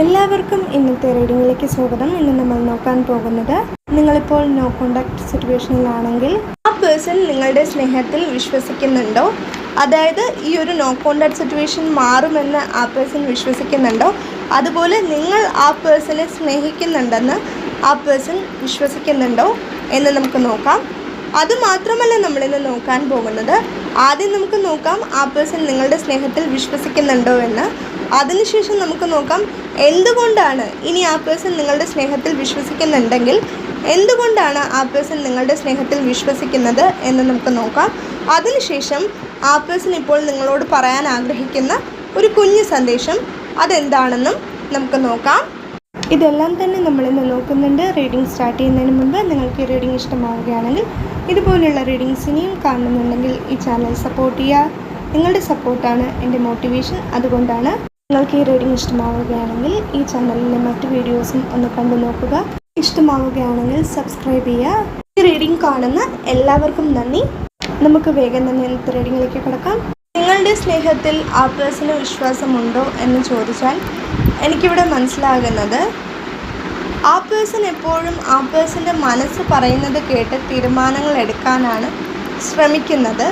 എല്ലാവർക്കും ഇന്നത്തെ റീഡിങ്ങിലേക്ക് സ്വാഗതം. ഇന്ന് നമ്മൾ നോക്കാൻ പോകുന്നത് നിങ്ങളിപ്പോൾ നോ കോണ്ടാക്ട് സിറ്റുവേഷനിലാണെങ്കിൽ ആ പേഴ്സൺ നിങ്ങളുടെ സ്നേഹത്തിൽ വിശ്വസിക്കുന്നുണ്ടോ? അതായത് ഈ ഒരു നോ കോണ്ടാക്ട് സിറ്റുവേഷൻ മാറുമെന്ന് ആ പേഴ്സൺ വിശ്വസിക്കുന്നുണ്ടോ? അതുപോലെ നിങ്ങൾ ആ പേഴ്സണെ സ്നേഹിക്കുന്നുണ്ടെന്ന് ആ പേഴ്സൺ വിശ്വസിക്കുന്നുണ്ടോ എന്ന് നമുക്ക് നോക്കാം. അതുമാത്രമല്ല നമ്മളിന്ന് നോക്കാൻ പോകുന്നത് ആദ്യം നമുക്ക് നോക്കാം ആ പേഴ്സൺ നിങ്ങളുടെ സ്നേഹത്തിൽ വിശ്വസിക്കുന്നുണ്ടോ എന്ന്. അതിനുശേഷം നമുക്ക് നോക്കാം എന്തുകൊണ്ടാണ് ഇനി ആ പേഴ്സൺ നിങ്ങളുടെ സ്നേഹത്തിൽ വിശ്വസിക്കുന്നുണ്ടെങ്കിൽ എന്തുകൊണ്ടാണ് ആ പേഴ്സൺ നിങ്ങളുടെ സ്നേഹത്തിൽ വിശ്വസിക്കുന്നത് എന്ന് നമുക്ക് നോക്കാം. അതിനുശേഷം ആ പേഴ്സൺ ഇപ്പോൾ നിങ്ങളോട് പറയാൻ ആഗ്രഹിക്കുന്ന ഒരു കുഞ്ഞു സന്ദേശം അതെന്താണെന്നും നമുക്ക് നോക്കാം. ഇതെല്ലാം തന്നെ നമ്മളിന്ന് നോക്കുന്നുണ്ട്. റീഡിംഗ് സ്റ്റാർട്ട് ചെയ്യുന്നതിന് മുമ്പ് നിങ്ങൾക്ക് ഈ റീഡിംഗ് ഇഷ്ടമാവുകയാണെങ്കിൽ ഇതുപോലുള്ള റീഡിങ്സ് ഇനിയും കാണുന്നുണ്ടെങ്കിൽ ഈ ചാനൽ സപ്പോർട്ട് ചെയ്യുക. നിങ്ങളുടെ സപ്പോർട്ടാണ് എന്റെ മോട്ടിവേഷൻ അതുകൊണ്ടാണ് നിങ്ങൾക്ക് ഈ റീഡിംഗ് ഇഷ്ടമാവുകയാണെങ്കിൽ ഈ ചാനലിലെ മറ്റു വീഡിയോസും ഒന്ന് കണ്ടു നോക്കുക. ഇഷ്ടമാവുകയാണെങ്കിൽ സബ്സ്ക്രൈബ് ചെയ്യുക. ഈ റീഡിംഗ് കാണുന്ന എല്ലാവർക്കും നന്ദി. നമുക്ക് വേഗം തന്നെ ഇന്നത്തെ റീഡിങ്ങിലേക്ക് കിടക്കാം. നിങ്ങളുടെ സ്നേഹത്തിൽ ആ പേഴ്സണൽ വിശ്വാസമുണ്ടോ എന്ന് ചോദിച്ചാൽ എനിക്കിവിടെ മനസ്സിലാകുന്നത് ആ പേഴ്സൺ എപ്പോഴും ആ പേഴ്സന്റെ മനസ്സ് പറയുന്നത് കേട്ട് തീരുമാനങ്ങൾ എടുക്കാനാണ് ശ്രമിക്കുന്നത്.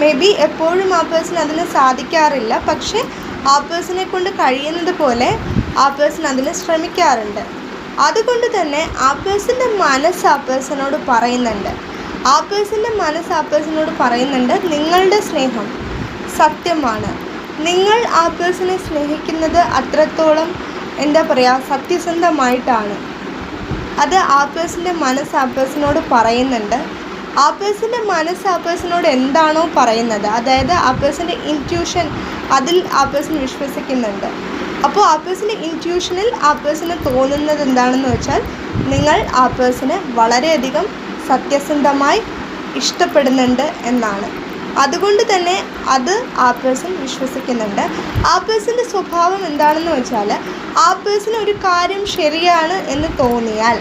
മേ ബി എപ്പോഴും ആ പേഴ്സൺ അതിന് സാധിക്കാറില്ല. പക്ഷേ ആ പേഴ്സണെ കൊണ്ട് കഴിയുന്നത് പോലെ ആ പേഴ്സൺ അതിന് ശ്രമിക്കാറുണ്ട്. അതുകൊണ്ട് തന്നെ ആ പേഴ്സന്റെ മനസ്സ് ആ പേഴ്സണോട് പറയുന്നുണ്ട്. ആ പേഴ്സന്റെ മനസ്സ് ആ പേഴ്സണോട് പറയുന്നുണ്ട് നിങ്ങളുടെ സ്നേഹം സത്യമാണ്. നിങ്ങൾ ആ പേഴ്സണെ സ്നേഹിക്കുന്നത് അത്രത്തോളം എന്താ പറയുക സത്യസന്ധമായിട്ടാണ്. അത് ആ പേഴ്സന്റെ മനസ്സ് ആ പേഴ്സണോട് പറയുന്നുണ്ട്. ആ പേഴ്സന്റെ മനസ്സ് ആ പേഴ്സണോട് എന്താണോ പറയുന്നത്. അതായത് ആ പേഴ്സന്റെ ഇന്റ്യൂഷൻ അതിൽ ആ പേഴ്സൺ വിശ്വസിക്കുന്നുണ്ട്. അപ്പോൾ ആ പേഴ്സന്റെ ഇന്റ്യൂഷനിൽ ആ പേഴ്സണ് തോന്നുന്നത് എന്താണെന്ന് വെച്ചാൽ നിങ്ങൾ ആ പേഴ്സനെ വളരെയധികം സത്യസന്ധമായി ഇഷ്ടപ്പെടുന്നുണ്ട് എന്നാണ്. അതുകൊണ്ട് തന്നെ അത് ആ പേഴ്സൺ വിശ്വസിക്കുന്നുണ്ട്. ആ പേഴ്സന്റെ സ്വഭാവം എന്താണെന്ന് വെച്ചാൽ ആ പേഴ്സൺ ഒരു കാര്യം ശരിയാണ് എന്ന് തോന്നിയാൽ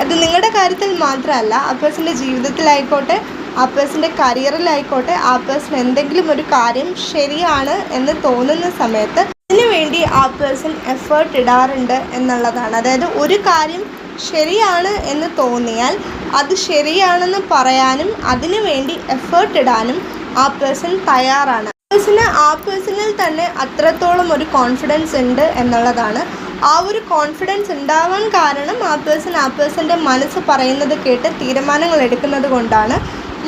അത് നിങ്ങളുടെ കാര്യത്തിൽ മാത്രമല്ല ആ പേഴ്സന്റെ ജീവിതത്തിലായിക്കോട്ടെ ആ പേഴ്സന്റെ കരിയറിലായിക്കോട്ടെ ആ പേഴ്സൺ എന്തെങ്കിലും ഒരു കാര്യം ശരിയാണ് എന്ന് തോന്നുന്ന സമയത്ത് അതിനുവേണ്ടി ആ പേഴ്സൺ എഫേർട്ട് ഇടാറുണ്ട് എന്നുള്ളതാണ്. അതായത് ഒരു കാര്യം ശരിയാണ് എന്ന് തോന്നിയാൽ അത് ശരിയാണെന്ന് പറയാനും അതിനു വേണ്ടി എഫേർട്ട് ഇടാനും ആ പേഴ്സൺ തയ്യാറാണ്. പേഴ്സണ് ആ പേഴ്സണിൽ തന്നെ അത്രത്തോളം ഒരു കോൺഫിഡൻസ് ഉണ്ട് എന്നുള്ളതാണ് ആ ഒരു കോൺഫിഡൻസ് ഉണ്ടാവാൻ കാരണം ആ പേഴ്സൺ ആ പേഴ്സന്റെ മനസ്സ് പറയുന്നത് കേട്ട് തീരുമാനങ്ങൾ എടുക്കുന്നത് കൊണ്ടാണ്.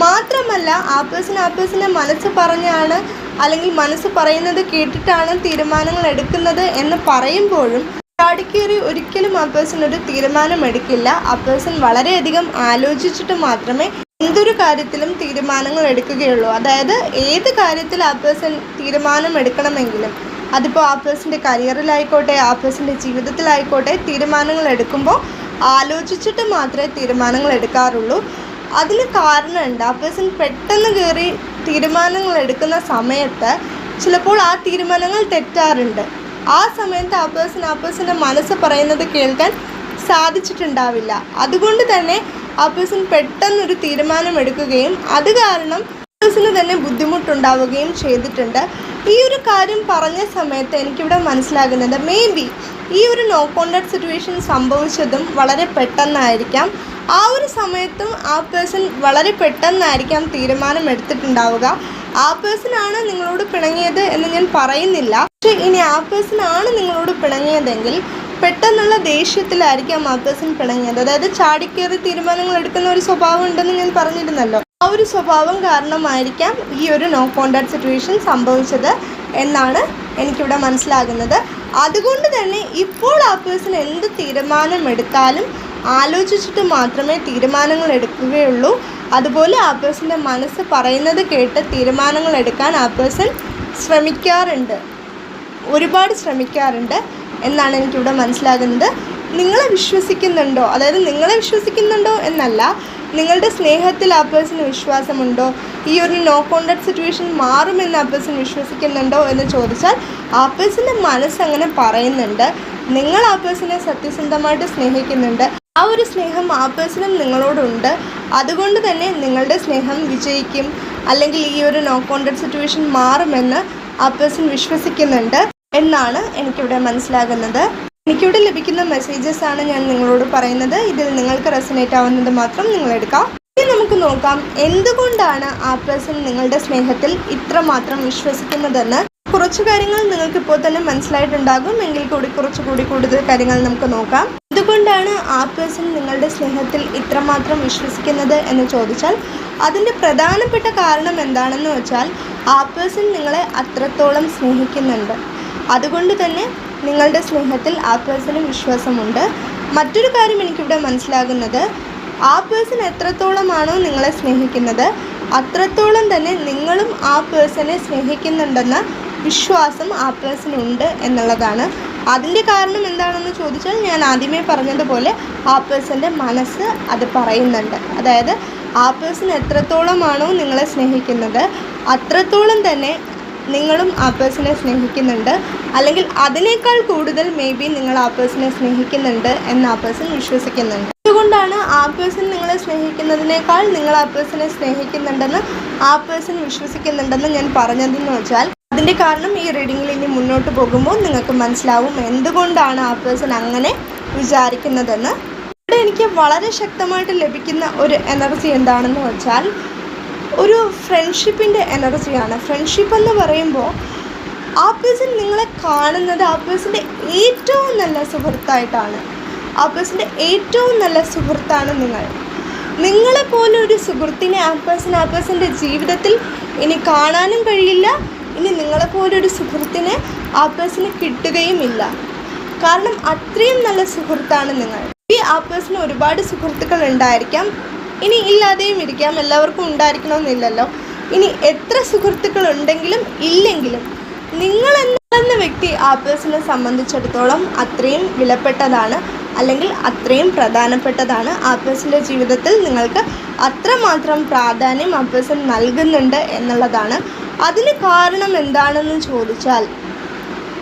മാത്രമല്ല ആ പേഴ്സൺ ആ പേഴ്സന്റെ മനസ്സ് പറഞ്ഞാണ് അല്ലെങ്കിൽ മനസ്സ് പറയുന്നത് കേട്ടിട്ടാണ് തീരുമാനങ്ങൾ എടുക്കുന്നത് എന്ന് പറയുമ്പോഴും ചാടിക്കേറി ഒരിക്കലും ആ പേഴ്സൺ ഒരു തീരുമാനം എടുക്കില്ല. ആ പേഴ്സൺ വളരെയധികം ആലോചിച്ചിട്ട് മാത്രമേ എന്തൊരു കാര്യത്തിലും തീരുമാനങ്ങൾ എടുക്കുകയുള്ളൂ. അതായത് ഏത് കാര്യത്തിൽ ആ പേഴ്സൺ തീരുമാനം എടുക്കണമെങ്കിലും അതിപ്പോൾ ആ പേഴ്സന്റെ കരിയറിലായിക്കോട്ടെ ആ പേഴ്സന്റെ ജീവിതത്തിലായിക്കോട്ടെ തീരുമാനങ്ങൾ എടുക്കുമ്പോൾ ആലോചിച്ചിട്ട് മാത്രമേ തീരുമാനങ്ങൾ എടുക്കാറുള്ളൂ. അതിന് കാരണമുണ്ട് ആ പേഴ്സൺ പെട്ടെന്ന് കയറി തീരുമാനങ്ങൾ എടുക്കുന്ന സമയത്ത് ചിലപ്പോൾ ആ തീരുമാനങ്ങൾ തെറ്റാറുണ്ട്. ആ സമയത്ത് ആ പേഴ്സൺ ആ പേഴ്സന്റെ മനസ്സ് പറയുന്നത് കേൾക്കാൻ സാധിച്ചിട്ടുണ്ടാവില്ല. അതുകൊണ്ട് തന്നെ ആ പേഴ്സൺ പെട്ടെന്നൊരു തീരുമാനം എടുക്കുകയും അത് കാരണം പേഴ്സണ് തന്നെ ബുദ്ധിമുട്ടുണ്ടാവുകയും ചെയ്തിട്ടുണ്ട്. ഈ ഒരു കാര്യം പറഞ്ഞ സമയത്ത് എനിക്കിവിടെ മനസ്സിലാകുന്നത് മേ ബി ഈ ഒരു നോ കോണ്ടാക്ട് സിറ്റുവേഷൻ സംഭവിച്ചതും വളരെ പെട്ടെന്നായിരിക്കാം. ആ ഒരു സമയത്തും ആ പേഴ്സൺ വളരെ പെട്ടെന്നായിരിക്കാം തീരുമാനം എടുത്തിട്ടുണ്ടാവുക ആ പേഴ്സണാണ് നിങ്ങളോട് പിണങ്ങിയത് എന്ന് ഞാൻ പറയുന്നില്ല. പക്ഷേ ഇനി ആ പേഴ്സൺ ആണ് നിങ്ങളോട് പിണങ്ങിയതെങ്കിൽ പെട്ടെന്നുള്ള ദേഷ്യത്തിലായിരിക്കാം ആ പേഴ്സൺ പിണങ്ങിയത്. അതായത് ചാടിക്കേറി തീരുമാനങ്ങൾ എടുക്കുന്ന ഒരു സ്വഭാവം ഉണ്ടെന്ന് ഞാൻ പറഞ്ഞിരുന്നല്ലോ. ആ ഒരു സ്വഭാവം കാരണമായിരിക്കാം ഈ ഒരു നോ കോണ്ടാക്ട് സിറ്റുവേഷൻ സംഭവിച്ചത് എന്നാണ് എനിക്കിവിടെ മനസ്സിലാകുന്നത്. അതുകൊണ്ട് തന്നെ ഇപ്പോൾ ആ പേഴ്സൺ എന്ത് തീരുമാനമെടുത്താലും ആലോചിച്ചിട്ട് മാത്രമേ തീരുമാനങ്ങൾ എടുക്കുകയുള്ളൂ അതുപോലെ ആ പേഴ്സന്റെ മനസ്സ് പറയുന്നത് കേട്ട് തീരുമാനങ്ങൾ എടുക്കാൻ ആ പേഴ്സൺ ശ്രമിക്കാറുണ്ട്. ഒരുപാട് ശ്രമിക്കാറുണ്ട് എന്നാണ് എനിക്കിവിടെ മനസ്സിലാകുന്നത്. നിങ്ങളെ വിശ്വസിക്കുന്നുണ്ടോ? അതായത് നിങ്ങളെ വിശ്വസിക്കുന്നുണ്ടോ എന്നല്ല. നിങ്ങളുടെ സ്നേഹത്തിൽ ആ പേഴ്സണ് വിശ്വാസമുണ്ടോ? ഈ ഒരു നോ കോണ്ടാക്ട് സിറ്റുവേഷൻ മാറുമെന്ന് ആ പേഴ്സൺ വിശ്വസിക്കുന്നുണ്ടോ എന്ന് ചോദിച്ചാൽ ആ പേഴ്സന്റെ മനസ്സങ്ങനെ പറയുന്നുണ്ട്. നിങ്ങൾ ആ പേഴ്സണെ സത്യസന്ധമായിട്ട് സ്നേഹിക്കുന്നുണ്ട്. ആ ഒരു സ്നേഹം ആ പേഴ്സണും നിങ്ങളോടുണ്ട്. അതുകൊണ്ട് തന്നെ നിങ്ങളുടെ സ്നേഹം വിജയിക്കും. അല്ലെങ്കിൽ ഈ ഒരു നോ കോണ്ടാക്ട് സിറ്റുവേഷൻ മാറുമെന്ന് ആ പേഴ്സൺ വിശ്വസിക്കുന്നുണ്ട് എന്നാണ് എനിക്കിവിടെ മനസ്സിലാകുന്നത്. എനിക്കിവിടെ ലഭിക്കുന്ന മെസ്സേജസ് ആണ് ഞാൻ നിങ്ങളോട് പറയുന്നത്. ഇതിൽ നിങ്ങൾക്ക് റെസനേറ്റ് ആവുന്നത് മാത്രം നിങ്ങൾ എടുക്കാം. ഇനി നമുക്ക് നോക്കാം എന്തുകൊണ്ടാണ് ആ പേഴ്സൺ നിങ്ങളുടെ സ്നേഹത്തിൽ ഇത്രമാത്രം വിശ്വസിക്കുന്നതെന്ന്? കുറച്ച് കാര്യങ്ങൾ നിങ്ങൾക്ക് ഇപ്പോൾ തന്നെ മനസ്സിലായിട്ടുണ്ടാകും. എങ്കിൽ കൂടി കുറച്ചുകൂടി കൂടുതൽ കാര്യങ്ങൾ നമുക്ക് നോക്കാം. എന്തുകൊണ്ടാണ് ആ പേഴ്സൺ നിങ്ങളുടെ സ്നേഹത്തിൽ ഇത്രമാത്രം വിശ്വസിക്കുന്നത് എന്ന് ചോദിച്ചാൽ അതിന്റെ പ്രധാനപ്പെട്ട കാരണം എന്താണെന്ന് വെച്ചാൽ ആ പേഴ്സൺ നിങ്ങളെ അത്രത്തോളം സ്നേഹിക്കുന്നുണ്ട്. അതുകൊണ്ട് തന്നെ നിങ്ങളുടെ സ്നേഹത്തിൽ ആ പേഴ്സണും വിശ്വാസമുണ്ട്. മറ്റൊരു കാര്യം എനിക്കിവിടെ മനസ്സിലാകുന്നത്. ആ പേഴ്സൺ എത്രത്തോളമാണോ നിങ്ങളെ സ്നേഹിക്കുന്നത് അത്രത്തോളം തന്നെ നിങ്ങളും ആ പേഴ്സണെ സ്നേഹിക്കുന്നുണ്ടെന്ന വിശ്വാസം ആ പേഴ്സണുണ്ട് എന്നുള്ളതാണ്. അതിന്റെ കാരണം എന്താണെന്ന് ചോദിച്ചാൽ ഞാൻ ആദ്യമേ പറഞ്ഞതുപോലെ ആ പേഴ്സന്റെ മനസ്സ് അത് പറയുന്നുണ്ട്. അതായത് ആ പേഴ്സൺ എത്രത്തോളമാണോ നിങ്ങളെ സ്നേഹിക്കുന്നത് അത്രത്തോളം തന്നെ നിങ്ങളും ആ പേഴ്സണെ സ്നേഹിക്കുന്നുണ്ട്. അല്ലെങ്കിൽ അതിനേക്കാൾ കൂടുതൽ മേ ബി നിങ്ങൾ ആ പേഴ്സണെ സ്നേഹിക്കുന്നുണ്ട് എന്ന് ആ പേഴ്സൺ വിശ്വസിക്കുന്നുണ്ട്. അതുകൊണ്ടാണ് ആ പേഴ്സൺ നിങ്ങളെ സ്നേഹിക്കുന്നതിനേക്കാൾ നിങ്ങൾ ആ പേഴ്സണെ സ്നേഹിക്കുന്നുണ്ടെന്ന് ആ പേഴ്സൺ വിശ്വസിക്കുന്നുണ്ടെന്ന് ഞാൻ പറഞ്ഞതെന്ന് വെച്ചാൽ അതിന്റെ കാരണം ഈ റീഡിങ്ങിൽ ഇനി മുന്നോട്ട് പോകുമ്പോൾ നിങ്ങൾക്ക് മനസ്സിലാവും എന്തുകൊണ്ടാണ് ആ പേഴ്സൺ അങ്ങനെ വിചാരിക്കുന്നതെന്ന്. ഇവിടെ എനിക്ക് വളരെ ശക്തമായിട്ട് ലഭിക്കുന്ന ഒരു എനർജി എന്താണെന്ന് വെച്ചാൽ ഒരു ഫ്രണ്ട്ഷിപ്പിന്റെ എനർജിയാണ് ഫ്രണ്ട്ഷിപ്പ് എന്ന് പറയുമ്പോൾ ആ പേഴ്സൺ നിങ്ങളെ കാണുന്നത് ആ പേഴ്സന്റെ ഏറ്റവും നല്ല സുഹൃത്തായിട്ടാണ്. ആ പേഴ്സന്റെ ഏറ്റവും നല്ല സുഹൃത്താണ് നിങ്ങൾ. നിങ്ങളെപ്പോലെ ഒരു സുഹൃത്തിനെ ആ പേഴ്സൺ ആ പേഴ്സന്റെ ജീവിതത്തിൽ ഇനി കാണാനും കഴിയില്ല. ഇനി നിങ്ങളെപ്പോലെ ഒരു സുഹൃത്തിനെ ആ പേഴ്സണ് കിട്ടുകയുമില്ല. കാരണം അത്രയും നല്ല സുഹൃത്താണ് നിങ്ങൾ. ഈ ആ പേഴ്സണ് ഒരുപാട് സുഹൃത്തുക്കൾ ഉണ്ടായിരിക്കാം. ഇനി ഇല്ലാതെയും ഇരിക്കാം. എല്ലാവർക്കും ഉണ്ടായിരിക്കണമെന്നില്ലല്ലോ. ഇനി എത്ര സുഹൃത്തുക്കൾ ഉണ്ടെങ്കിലും ഇല്ലെങ്കിലും നിങ്ങൾ എന്ന വ്യക്തി ആ പേഴ്സണെ സംബന്ധിച്ചിടത്തോളം അത്രയും വിലപ്പെട്ടതാണ് അല്ലെങ്കിൽ അത്രയും പ്രധാനപ്പെട്ടതാണ്. ആ ജീവിതത്തിൽ നിങ്ങൾക്ക് അത്രമാത്രം പ്രാധാന്യം ആ പേഴ്സൺ നൽകുന്നുണ്ട് എന്നുള്ളതാണ്. അതിന് കാരണം എന്താണെന്ന് ചോദിച്ചാൽ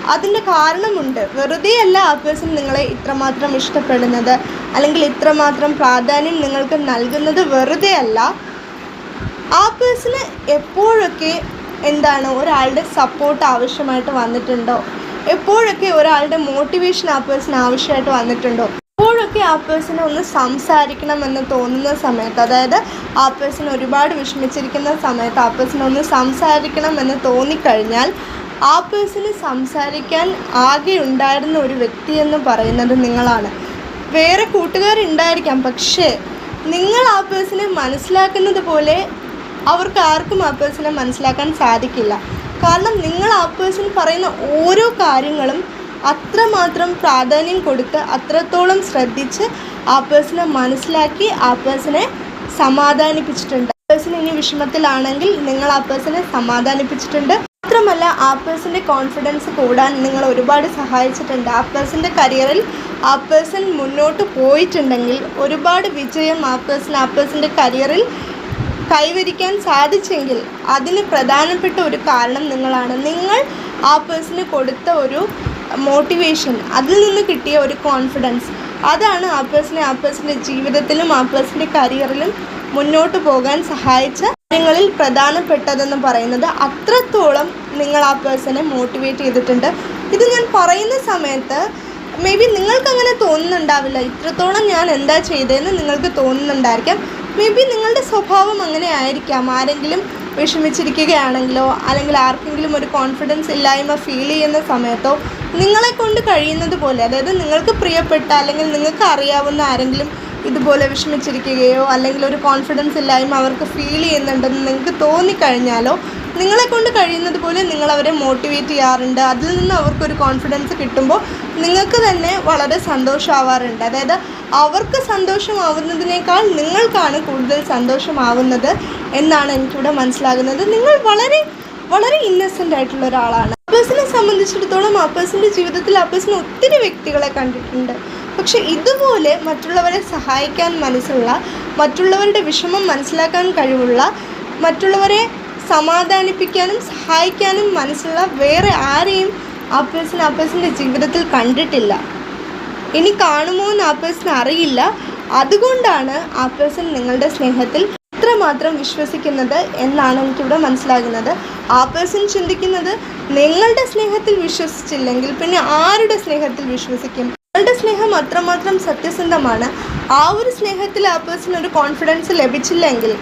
അതിന്റെ കാരണമുണ്ട്. വെറുതെ അല്ല ആ പേഴ്സൺ നിങ്ങളെ ഇത്രമാത്രം ഇഷ്ടപ്പെടുന്നത് അല്ലെങ്കിൽ ഇത്രമാത്രം പ്രാധാന്യം നിങ്ങൾക്ക് നൽകുന്നത് വെറുതെ അല്ല ആ പേഴ്സണ് എപ്പോഴൊക്കെ എന്താണ് ഒരാളുടെ സപ്പോർട്ട് ആവശ്യമായിട്ട് വന്നിട്ടുണ്ടോ? എപ്പോഴൊക്കെ ഒരാളുടെ മോട്ടിവേഷൻ ആ പേഴ്സൺ ആവശ്യമായിട്ട് വന്നിട്ടുണ്ടോ? എപ്പോഴൊക്കെ ആ പേഴ്സണെ ഒന്ന് സംസാരിക്കണമെന്ന് തോന്നുന്ന സമയത്ത് അതായത് ആ പേഴ്സൺ ഒരുപാട് വിഷമിച്ചിരിക്കുന്ന സമയത്ത് ആ പേഴ്സൺ ഒന്ന് സംസാരിക്കണമെന്ന് തോന്നിക്കഴിഞ്ഞാൽ ആ പേഴ്സണ് സംസാരിക്കാൻ ആകെ ഉണ്ടായിരുന്ന ഒരു വ്യക്തി എന്ന് പറയുന്നത് നിങ്ങളാണ്. വേറെ കൂട്ടുകാരുണ്ടായിരിക്കാം പക്ഷേ നിങ്ങൾ ആ പേഴ്സണെ മനസ്സിലാക്കുന്നത് പോലെ അവർക്ക് ആർക്കും ആ പേഴ്സണെ മനസ്സിലാക്കാൻ സാധിക്കില്ല. കാരണം നിങ്ങൾ ആ പേഴ്സൺ പറയുന്ന ഓരോ കാര്യങ്ങളും അത്രമാത്രം പ്രാധാന്യം കൊടുത്ത് അത്രത്തോളം ശ്രദ്ധിച്ച് ആ പേഴ്സണെ മനസ്സിലാക്കി ആ പേഴ്സണെ സമാധാനിപ്പിച്ചിട്ടുണ്ട്. പേഴ്സൺ ഇനി വിഷമത്തിലാണെങ്കിൽ നിങ്ങൾ ആ പേഴ്സണെ സമാധാനിപ്പിച്ചിട്ടുണ്ട്. മാത്രമല്ല ആപ്പേഴ്സിന്റെ കോൺഫിഡൻസ് കൂടാൻ നിങ്ങൾ ഒരുപാട് സഹായിച്ചിട്ടുണ്ട്. ആ പേഴ്സന്റെ കരിയറിൽ ആ പേഴ്സൺ മുന്നോട്ട് പോയിട്ടുണ്ടെങ്കിൽ ഒരുപാട് വിജയം ആ പേഴ്സൺ ആ പേഴ്സന്റെ കരിയറിൽ കൈവരിക്കാൻ സാധിച്ചെങ്കിൽ അതിന് പ്രധാനപ്പെട്ട ഒരു കാരണം നിങ്ങളാണ്. നിങ്ങൾ ആ പേഴ്സണ് കൊടുത്ത ഒരു മോട്ടിവേഷൻ അതിൽ നിന്ന് കിട്ടിയ ഒരു കോൺഫിഡൻസ് അതാണ് ആ പേഴ്സണെ ആ പേഴ്സന്റെ ജീവിതത്തിലും ആ പേഴ്സന്റെ കരിയറിലും മുന്നോട്ട് പോകാൻ സഹായിച്ച കാര്യങ്ങളിൽ പ്രധാനപ്പെട്ടതെന്ന് പറയുന്നത് അത്രത്തോളം നിങ്ങൾ ആ പേഴ്സണെ മോട്ടിവേറ്റ് ചെയ്തിട്ടുണ്ട്. ഇത് ഞാൻ പറയുന്ന സമയത്ത് മേ ബി നിങ്ങൾക്ക് അങ്ങനെ തോന്നുന്നുണ്ടാവില്ല. ഇത്രത്തോളം ഞാൻ എന്താ ചെയ്തതെന്ന് നിങ്ങൾക്ക് തോന്നുന്നുണ്ടായിരിക്കാം. മേ ബി നിങ്ങളുടെ സ്വഭാവം അങ്ങനെ ആയിരിക്കാം. ആരെങ്കിലും വിഷമിച്ചിരിക്കുകയാണെങ്കിലോ അല്ലെങ്കിൽ ആർക്കെങ്കിലും ഒരു കോൺഫിഡൻസ് ഇല്ലായ്മ ഫീൽ ചെയ്യുന്ന സമയത്തോ നിങ്ങളെ കൊണ്ട് കഴിയുന്നത് പോലെ അതായത് നിങ്ങൾക്ക് പ്രിയപ്പെട്ട അല്ലെങ്കിൽ നിങ്ങൾക്ക് അറിയാവുന്ന ആരെങ്കിലും ഇതുപോലെ വിഷമിച്ചിരിക്കുകയോ അല്ലെങ്കിൽ ഒരു കോൺഫിഡൻസ് ഇല്ലായ്മ അവർക്ക് ഫീൽ ചെയ്യുന്നുണ്ടെന്ന് നിങ്ങൾക്ക് തോന്നിക്കഴിഞ്ഞാലോ നിങ്ങളെ കൊണ്ട് കഴിയുന്നത് പോലെ നിങ്ങൾ അവരെ മോട്ടിവേറ്റ് ചെയ്യാറുണ്ട്. അതിൽ നിന്ന് അവർക്കൊരു കോൺഫിഡൻസ് കിട്ടുമ്പോൾ നിങ്ങൾക്ക് തന്നെ വളരെ സന്തോഷമാവാറുണ്ട് അതായത് അവർക്ക് സന്തോഷമാവുന്നതിനേക്കാൾ നിങ്ങൾക്കാണ് കൂടുതൽ സന്തോഷമാവുന്നത് എന്നാണ് എനിക്കിവിടെ മനസ്സിലാകുന്നത്. നിങ്ങൾ വളരെ വളരെ ഇന്നസെന്റ് ആയിട്ടുള്ള ഒരാളാണ്. അപ്പേഴ്സിനെ സംബന്ധിച്ചിടത്തോളം അപ്പേഴ്സിന്റെ ജീവിതത്തിൽ അപ്പേഴ്സിന് ഒത്തിരി വ്യക്തികളെ കണ്ടിട്ടുണ്ട്. പക്ഷെ ഇതുപോലെ മറ്റുള്ളവരെ സഹായിക്കാൻ മനസ്സുള്ള മറ്റുള്ളവരുടെ വിഷമം മനസ്സിലാക്കാൻ കഴിവുള്ള മറ്റുള്ളവരെ സമാധാനിപ്പിക്കാനും സഹായിക്കാനും മനസ്സുള്ള വേറെ ആരെയും ആ പേഴ്സൺ ആ പേഴ്സന്റെ ജീവിതത്തിൽ കണ്ടിട്ടില്ല. ഇനി കാണുമോ എന്ന് ആ പേഴ്സൺ അറിയില്ല. അതുകൊണ്ടാണ് ആ പേഴ്സൺ നിങ്ങളുടെ സ്നേഹത്തിൽ ഇത്രമാത്രം വിശ്വസിക്കുന്നത് എന്നാണ് എനിക്കിവിടെ മനസ്സിലാകുന്നത്. ആ പേഴ്സൺ ചിന്തിക്കുന്നത് നിങ്ങളുടെ സ്നേഹത്തിൽ വിശ്വസിച്ചില്ലെങ്കിൽ പിന്നെ ആരുടെ സ്നേഹത്തിൽ വിശ്വസിക്കും? നിങ്ങളുടെ സ്നേഹം അത്രമാത്രം സത്യസന്ധമാണ്. ആ ഒരു സ്നേഹത്തിൽ ആ പേഴ്സൺ ഒരു കോൺഫിഡൻസ് ലഭിച്ചില്ലെങ്കിൽ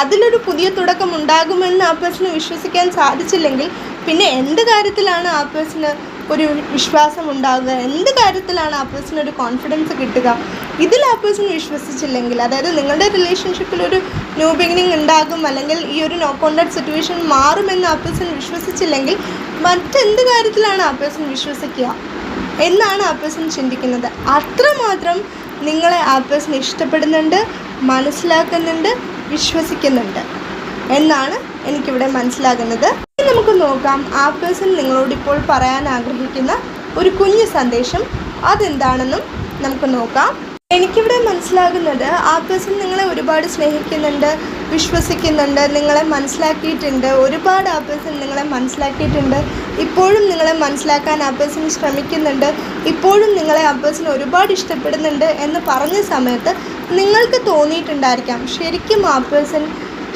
അതിലൊരു പുതിയ തുടക്കം ഉണ്ടാകുമെന്ന് ആ പേഴ്സണ് വിശ്വസിക്കാൻ സാധിച്ചില്ലെങ്കിൽ പിന്നെ എന്ത് കാര്യത്തിലാണ് ആ പേഴ്സണ് ഒരു വിശ്വാസം ഉണ്ടാകുക എന്ത് കാര്യത്തിലാണ് ആ പേഴ്സണ് ഒരു കോൺഫിഡൻസ് കിട്ടുക? ഇതിൽ ആ പേഴ്സൺ വിശ്വസിച്ചില്ലെങ്കിൽ അതായത് നിങ്ങളുടെ റിലേഷൻഷിപ്പിൽ ഒരു ന്യൂ ബിഗിനിങ് ഉണ്ടാകും അല്ലെങ്കിൽ ഈ ഒരു നോ കോണ്ടാക്ട് സിറ്റുവേഷൻ മാറുമെന്ന് ആ പേഴ്സൺ വിശ്വസിച്ചില്ലെങ്കിൽ മറ്റെന്ത് കാര്യത്തിലാണ് ആ പേഴ്സൺ വിശ്വസിക്കുക എന്നാണ് ആ പേഴ്സൺ ചിന്തിക്കുന്നത്. അത്രമാത്രം നിങ്ങളെ ആ പേഴ്സൺ ഇഷ്ടപ്പെടുന്നുണ്ട് മനസ്സിലാക്കുന്നുണ്ട് വിശ്വസിക്കുന്നുണ്ട്. എന്നാണ് എനിക്കിവിടെ മനസ്സിലാകുന്നത്. ഇനി നമുക്ക് നോക്കാം ആ പേഴ്സൺ നിങ്ങളോട് ഇപ്പോൾ പറയാൻ ആഗ്രഹിക്കുന്ന ഒരു കുഞ്ഞു സന്ദേശം അതെന്താണെന്നും നമുക്ക് നോക്കാം. എനിക്കിവിടെ മനസ്സിലാകുന്നത് ആ പേഴ്സൺ നിങ്ങളെ ഒരുപാട് സ്നേഹിക്കുന്നുണ്ട് വിശ്വസിക്കുന്നുണ്ട് നിങ്ങളെ മനസ്സിലാക്കിയിട്ടുണ്ട്. ഒരുപാട് ആ പേഴ്സൺ നിങ്ങളെ മനസ്സിലാക്കിയിട്ടുണ്ട്. ഇപ്പോഴും നിങ്ങളെ മനസ്സിലാക്കാൻ ആ പേഴ്സൺ ശ്രമിക്കുന്നുണ്ട്. ഇപ്പോഴും നിങ്ങളെ ആ പേഴ്സൺ ഒരുപാട് ഇഷ്ടപ്പെടുന്നുണ്ട് എന്ന് പറഞ്ഞ സമയത്ത് നിങ്ങൾക്ക് തോന്നിയിട്ടുണ്ടായിരിക്കാം. ശരിക്കും ആ പേഴ്സൺ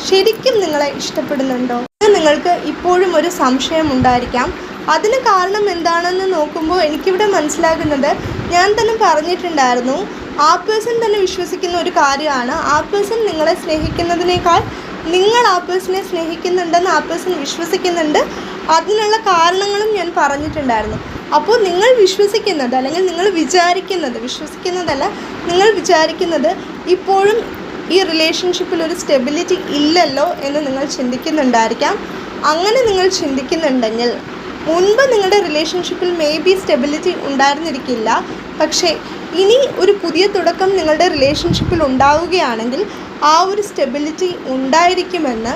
ശരിക്കും നിങ്ങളെ ഇഷ്ടപ്പെടുന്നുണ്ടോ? നിങ്ങൾക്ക് ഇപ്പോഴും ഒരു സംശയം ഉണ്ടായിരിക്കാം. അതിന് കാരണം എന്താണെന്ന് നോക്കുമ്പോൾ എനിക്കിവിടെ മനസ്സിലാകുന്നത് ഞാൻ തന്നെ പറഞ്ഞിട്ടുണ്ടായിരുന്നു. ആ പേഴ്സൺ തന്നെ വിശ്വസിക്കുന്ന ഒരു കാര്യമാണ്. ആ പേഴ്സൺ നിങ്ങളെ സ്നേഹിക്കുന്നതിനേക്കാൾ നിങ്ങൾ ആ പേഴ്സണെ സ്നേഹിക്കുന്നുണ്ടെന്ന് ആ പേഴ്സൺ വിശ്വസിക്കുന്നുണ്ട്. അതിനുള്ള കാരണങ്ങളും ഞാൻ പറഞ്ഞിട്ടുണ്ടായിരുന്നു. അപ്പോൾ നിങ്ങൾ വിശ്വസിക്കുന്നത് അല്ലെങ്കിൽ നിങ്ങൾ വിചാരിക്കുന്നത് വിശ്വസിക്കുന്നതല്ല നിങ്ങൾ വിചാരിക്കുന്നത് ഇപ്പോഴും ഈ റിലേഷൻഷിപ്പിൽ ഒരു സ്റ്റെബിലിറ്റി ഇല്ലല്ലോ എന്ന് നിങ്ങൾ ചിന്തിക്കുന്നുണ്ടായിരിക്കാം. അങ്ങനെ നിങ്ങൾ ചിന്തിക്കുന്നുണ്ടെങ്കിൽ മുൻപ് നിങ്ങളുടെ റിലേഷൻഷിപ്പിൽ മേ ബി സ്റ്റെബിലിറ്റി ഉണ്ടായിരുന്നിരിക്കില്ല. പക്ഷേ ഇനി ഒരു പുതിയ തുടക്കം നിങ്ങളുടെ റിലേഷൻഷിപ്പിൽ ഉണ്ടാവുകയാണെങ്കിൽ ആ ഒരു സ്റ്റെബിലിറ്റി ഉണ്ടായിരിക്കുമെന്ന്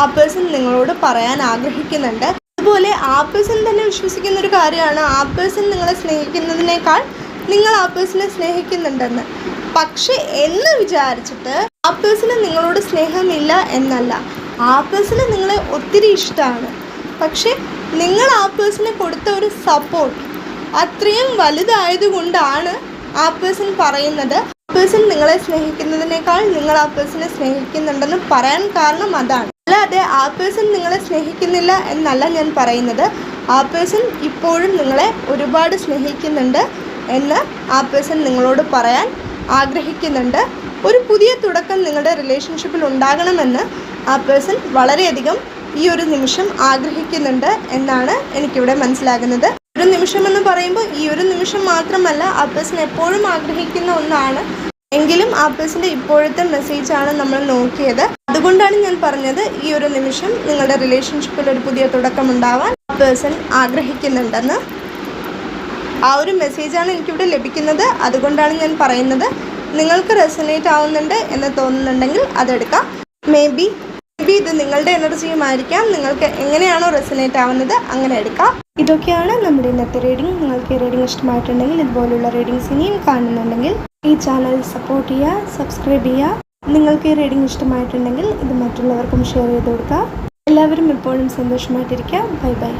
ആ പേഴ്സൺ നിങ്ങളോട് പറയാൻ ആഗ്രഹിക്കുന്നുണ്ട്. അതുപോലെ ആ പേഴ്സൺ തന്നെ വിശ്വസിക്കുന്ന ഒരു കാര്യമാണ്. ആ പേഴ്സൺ നിങ്ങളെ സ്നേഹിക്കുന്നതിനേക്കാൾ നിങ്ങൾ ആ പേഴ്സണെ സ്നേഹിക്കുന്നുണ്ടെന്ന്. പക്ഷെ എന്ന് വിചാരിച്ചിട്ട് ആ പേഴ്സണ് നിങ്ങളോട് സ്നേഹമില്ല എന്നല്ല. ആ പേഴ്സണ് നിങ്ങളെ ഒത്തിരി ഇഷ്ടമാണ്. പക്ഷെ നിങ്ങൾ ആ പേഴ്സണെ കൊടുത്ത ഒരു സപ്പോർട്ട് അത്രയും വലുതായതുകൊണ്ടാണ് ആ പേഴ്സൺ പറയുന്നത് പേഴ്സൺ നിങ്ങളെ സ്നേഹിക്കുന്നതിനേക്കാൾ നിങ്ങൾ ആ പേഴ്സണെ സ്നേഹിക്കുന്നുണ്ടെന്ന് പറയാൻ കാരണം അതാണ്. അല്ലാതെ ആ പേഴ്സൺ നിങ്ങളെ സ്നേഹിക്കുന്നില്ല എന്നല്ല ഞാൻ പറയുന്നത്. ആ പേഴ്സൺ ഇപ്പോഴും നിങ്ങളെ ഒരുപാട് സ്നേഹിക്കുന്നുണ്ട് എന്ന് ആ പേഴ്സൺ നിങ്ങളോട് പറയാൻ ആഗ്രഹിക്കുന്നുണ്ട്. ഒരു പുതിയ തുടക്കം നിങ്ങളുടെ റിലേഷൻഷിപ്പിൽ ഉണ്ടാകണമെന്ന് ആ പേഴ്സൺ വളരെയധികം ഈ ഒരു നിമിഷം ആഗ്രഹിക്കുന്നുണ്ട് എന്നാണ് എനിക്കിവിടെ മനസ്സിലാകുന്നത്. ഒരു നിമിഷം എന്ന് പറയുമ്പോൾ ഈ ഒരു നിമിഷം മാത്രമല്ല അബ്ബസിന് എപ്പോഴും ആഗ്രഹിക്കുന്ന ഒന്നാണ്. എങ്കിലും അബ്ബസിന്റെ ഇപ്പോഴത്തെ മെസ്സേജ് ആണ് നമ്മൾ നോക്കിയത്. അതുകൊണ്ടാണ് ഞാൻ പറഞ്ഞത് ഈ ഒരു നിമിഷം നിങ്ങളുടെ റിലേഷൻഷിപ്പിൽ ഒരു പുതിയ തുടക്കം ഉണ്ടാവാൻ പേഴ്സൺ ആഗ്രഹിക്കുന്നുണ്ടെന്ന്. ആ ഒരു മെസ്സേജാണ് എനിക്കിവിടെ ലഭിക്കുന്നത്. അതുകൊണ്ടാണ് ഞാൻ പറയുന്നത്. നിങ്ങൾക്ക് റെസനേറ്റ് ആവുന്നുണ്ട് എന്ന് തോന്നുന്നുണ്ടെങ്കിൽ അതെടുക്കാം. മേ ബി ബി ഇത് നിങ്ങളുടെ എനർജിയും ആയിരിക്കാം. നിങ്ങൾക്ക് എങ്ങനെയാണോ റെസനേറ്റ് ആവുന്നത് അങ്ങനെ എടുക്കാം. ഇതൊക്കെയാണ് നമ്മുടെ ഇന്നത്തെ റീഡിംഗ് നിങ്ങൾക്ക് റീഡിംഗ് ഇഷ്ടമായിട്ടുണ്ടെങ്കിൽ ഇതുപോലുള്ള റീഡിങ്സ് ഇനിയും കാണുന്നുണ്ടെങ്കിൽ ഈ ചാനൽ സപ്പോർട്ട് ചെയ്യുക സബ്സ്ക്രൈബ് ചെയ്യുക. നിങ്ങൾക്ക് ഈ റീഡിംഗ് ഇഷ്ടമായിട്ടുണ്ടെങ്കിൽ ഇത് മറ്റുള്ളവർക്കും ഷെയർ ചെയ്ത് കൊടുക്കുക. എല്ലാവരും എപ്പോഴും സന്തോഷമായിട്ടിരിക്കുക. Bye bye